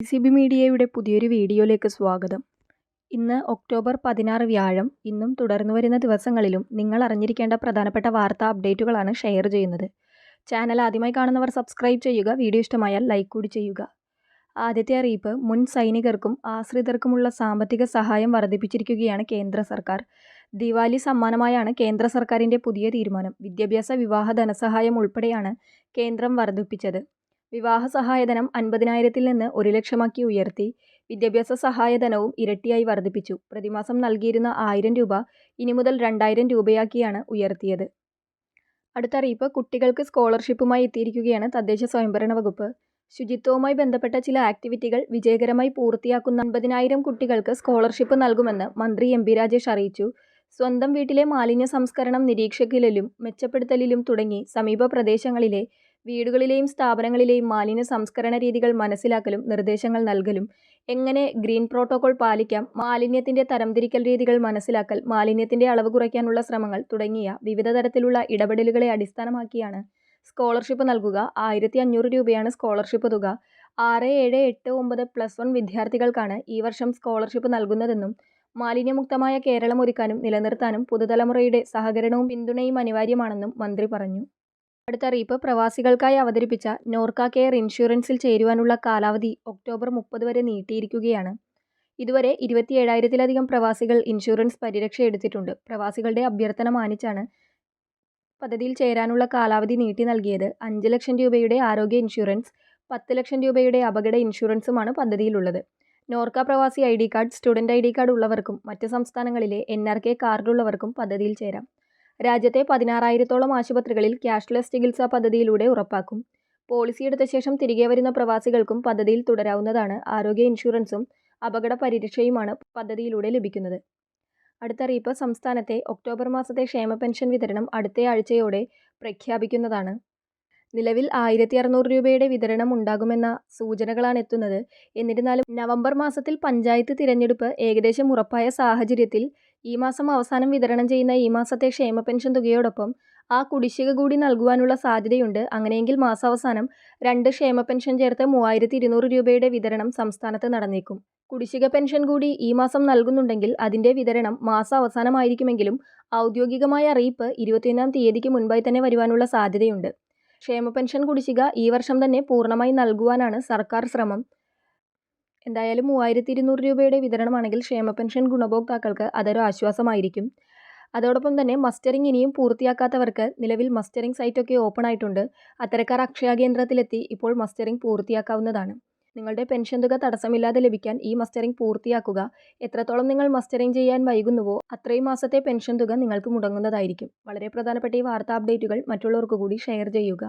C B മീഡിയയുടെ പുതിയൊരു വീഡിയോയിലേക്ക് സ്വാഗതം. ഇന്ന് ഒക്ടോബർ പതിനാറ് വ്യാഴം. ഇന്നും തുടർന്നു വരുന്ന ദിവസങ്ങളിലും നിങ്ങൾ അറിഞ്ഞിരിക്കേണ്ട പ്രധാനപ്പെട്ട വാർത്താ അപ്ഡേറ്റുകളാണ് ഷെയർ ചെയ്യുന്നത്. ചാനൽ ആദ്യമായി കാണുന്നവർ സബ്സ്ക്രൈബ് ചെയ്യുക വീഡിയോ ഇഷ്ടമായാൽ ലൈക്ക് കൂടി ചെയ്യുക. ആദ്യത്തെ അറിയിപ്പ് മുൻ സൈനികർക്കും ആശ്രിതർക്കുമുള്ള സാമ്പത്തിക സഹായം വർദ്ധിപ്പിച്ചിരിക്കുകയാണ് കേന്ദ്ര സർക്കാർ. ദിവാലി സമ്മാനമായാണ് കേന്ദ്ര സർക്കാരിന്റെ പുതിയ തീരുമാനം. വിദ്യാഭ്യാസ വിവാഹ ധനസഹായം ഉൾപ്പെടെയാണ് കേന്ദ്രം വർദ്ധിപ്പിച്ചത്. വിവാഹ സഹായധനം അൻപതിനായിരത്തിൽ നിന്ന് ഒരു ലക്ഷമാക്കി ഉയർത്തി. വിദ്യാഭ്യാസ സഹായധനവും ഇരട്ടിയായി വർദ്ധിപ്പിച്ചു. പ്രതിമാസം നൽകിയിരുന്ന ആയിരം രൂപ ഇനി മുതൽ രണ്ടായിരം രൂപയാക്കിയാണ് ഉയർത്തിയത്. അടുത്ത അറിയിപ്പ് കുട്ടികൾക്ക് സ്കോളർഷിപ്പുമായി എത്തിയിരിക്കുകയാണ് തദ്ദേശ സ്വയംഭരണ വകുപ്പ്. ശുചിത്വവുമായി ബന്ധപ്പെട്ട ചില ആക്ടിവിറ്റികൾ വിജയകരമായി പൂർത്തിയാക്കുന്ന അൻപതിനായിരം കുട്ടികൾക്ക് സ്കോളർഷിപ്പ് നൽകുമെന്ന് മന്ത്രി എം പി രാജേഷ് അറിയിച്ചു. സ്വന്തം വീട്ടിലെ മാലിന്യ സംസ്കരണം നിരീക്ഷിക്കലിലും മെച്ചപ്പെടുത്തലിലും തുടങ്ങി സമീപ പ്രദേശങ്ങളിലെ വീടുകളിലെയും സ്ഥാപനങ്ങളിലെയും മാലിന്യ സംസ്കരണ രീതികൾ മനസ്സിലാക്കലും നിർദ്ദേശങ്ങൾ നൽകലും. എങ്ങനെ ഗ്രീൻ പ്രോട്ടോകോൾ പാലിക്കാം മാലിന്യത്തിന്റെ തരംതിരിക്കൽ രീതികൾ മനസ്സിലാക്കൽ മാലിന്യത്തിന്റെ അളവ് കുറയ്ക്കാനുള്ള ശ്രമങ്ങൾ തുടങ്ങിയ വിവിധ തരത്തിലുള്ള ഇടപെടലുകളെ അടിസ്ഥാനമാക്കിയാണ് സ്കോളർഷിപ്പ് നൽകുക. ആയിരത്തി അഞ്ഞൂറ് രൂപയാണ് സ്കോളർഷിപ്പ് തുക. ആറ് ഏഴ് എട്ട് ഒമ്പത് പ്ലസ് വൺ വിദ്യാർത്ഥികൾക്കാണ് ഈ വർഷം സ്കോളർഷിപ്പ് നൽകുന്നതെന്നും മാലിന്യമുക്തമായ കേരളം ഒരുക്കാനും നിലനിർത്താനും പുതുതലമുറയുടെ സഹകരണവും പിന്തുണയും അനിവാര്യമാണെന്നും മന്ത്രി പറഞ്ഞു. അടുത്ത അറിയിപ്പ് പ്രവാസികൾക്കായി അവതരിപ്പിച്ച നോർക്ക കെയർ ഇൻഷുറൻസിൽ ചേരുവാനുള്ള കാലാവധി ഒക്ടോബർ മുപ്പത് വരെ നീട്ടിയിരിക്കുകയാണ്. ഇതുവരെ ഇരുപത്തിയേഴായിരത്തിലധികം പ്രവാസികൾ ഇൻഷുറൻസ് പരിരക്ഷ എടുത്തിട്ടുണ്ട്. പ്രവാസികളുടെ അഭ്യർത്ഥന മാനിച്ചാണ് പദ്ധതിയിൽ ചേരാനുള്ള കാലാവധി നീട്ടി നൽകിയത്. അഞ്ച് ലക്ഷം രൂപയുടെ ആരോഗ്യ ഇൻഷുറൻസ് പത്ത് ലക്ഷം രൂപയുടെ അപകട ഇൻഷുറൻസുമാണ് പദ്ധതിയിലുള്ളത്. Norka Pravasi I D card student I D card ഉള്ളവർക്കും മറ്റ് സംസ്ഥാനങ്ങളിലെ എൻ ആർ കെ കാർഡുള്ളവർക്കും പദ്ധതിയിൽ ചേരാം. രാജ്യത്തെ പതിനാറായിരത്തോളം ആശുപത്രികളിൽ ക്യാഷ്ലെസ് ചികിത്സാ പദ്ധതിയിലൂടെ ഉറപ്പാക്കും. പോളിസി എടുത്ത ശേഷം തിരികെ വരുന്ന പ്രവാസികൾക്കും പദ്ധതിയിൽ തുടരാവുന്നതാണ് ആരോഗ്യ ഇൻഷുറൻസും അപകട പരിരക്ഷയുമാണ് പദ്ധതിയിലൂടെ ലഭിക്കുന്നത്. അടുത്ത അറിയിപ്പ് സംസ്ഥാനത്തെ ഒക്ടോബർ മാസത്തെ ക്ഷേമ പെൻഷൻ വിതരണം അടുത്ത ആഴ്ചയോടെ പ്രഖ്യാപിക്കുന്നതാണ്. നിലവിൽ ആയിരത്തി അറുന്നൂറ് രൂപയുടെ വിതരണം ഉണ്ടാകുമെന്ന സൂചനകളാണ് എത്തുന്നത്. എന്നിരുന്നാലും നവംബർ മാസത്തിൽ പഞ്ചായത്ത് തിരഞ്ഞെടുപ്പ് ഏകദേശം ഉറപ്പായ സാഹചര്യത്തിൽ ഈ മാസം അവസാനം വിതരണം ചെയ്യുന്ന ഈ മാസത്തെ ക്ഷേമ പെൻഷൻ തുകയോടൊപ്പം ആ കുടിശ്ശിക കൂടി നൽകുവാനുള്ള സാധ്യതയുണ്ട്. അങ്ങനെയെങ്കിൽ മാസാവസാനം രണ്ട് ക്ഷേമ പെൻഷൻ ചേർത്ത് മൂവായിരത്തി ഇരുന്നൂറ് രൂപയുടെ വിതരണം സംസ്ഥാനത്ത് നടന്നേക്കും. കുടിശ്ശിക പെൻഷൻ കൂടി ഈ മാസം നൽകുന്നുണ്ടെങ്കിൽ അതിന്റെ വിതരണം മാസാവസാനമായിരിക്കുമെങ്കിലും ഔദ്യോഗികമായ അറിയിപ്പ് ഇരുപത്തിയൊന്നാം തീയതിക്ക് മുൻപായി തന്നെ വരുവാനുള്ള സാധ്യതയുണ്ട്. ക്ഷേമ പെൻഷൻ കുടിശ്ശിക ഈ വർഷം തന്നെ പൂർണമായി നൽകുവാനാണ് സർക്കാർ ശ്രമം. എന്തായാലും മൂവായിരത്തി ഇരുന്നൂറ് രൂപയുടെ വിതരണമാണെങ്കിൽ ക്ഷേമ പെൻഷൻ ഗുണഭോക്താക്കൾക്ക് അതൊരു ആശ്വാസമായിരിക്കും. അതോടൊപ്പം തന്നെ മസ്റ്ററിംഗ് ഇനിയും പൂർത്തിയാക്കാത്തവർക്ക് നിലവിൽ മസ്റ്ററിംഗ് സൈറ്റൊക്കെ ഓപ്പൺ ആയിട്ടുണ്ട്. അത്തരക്കാർ അക്ഷയ കേന്ദ്രത്തിലെത്തി ഇപ്പോൾ മസ്റ്ററിംഗ് പൂർത്തിയാക്കാവുന്നതാണ്. നിങ്ങളുടെ പെൻഷൻ തുക തടസ്സമില്ലാതെ ലഭിക്കാൻ ഈ മസ്റ്ററിംഗ് പൂർത്തിയാക്കുക. എത്രത്തോളം നിങ്ങൾ മസ്റ്ററിംഗ് ചെയ്യാൻ വൈകുന്നുവോ അത്രയും മാസത്തെ പെൻഷൻ തുക നിങ്ങൾക്ക് മുടങ്ങുന്നതായിരിക്കും. വളരെ പ്രധാനപ്പെട്ട ഈ വാർത്താ അപ്ഡേറ്റുകൾ മറ്റുള്ളവർക്ക് കൂടി ഷെയർ ചെയ്യുക.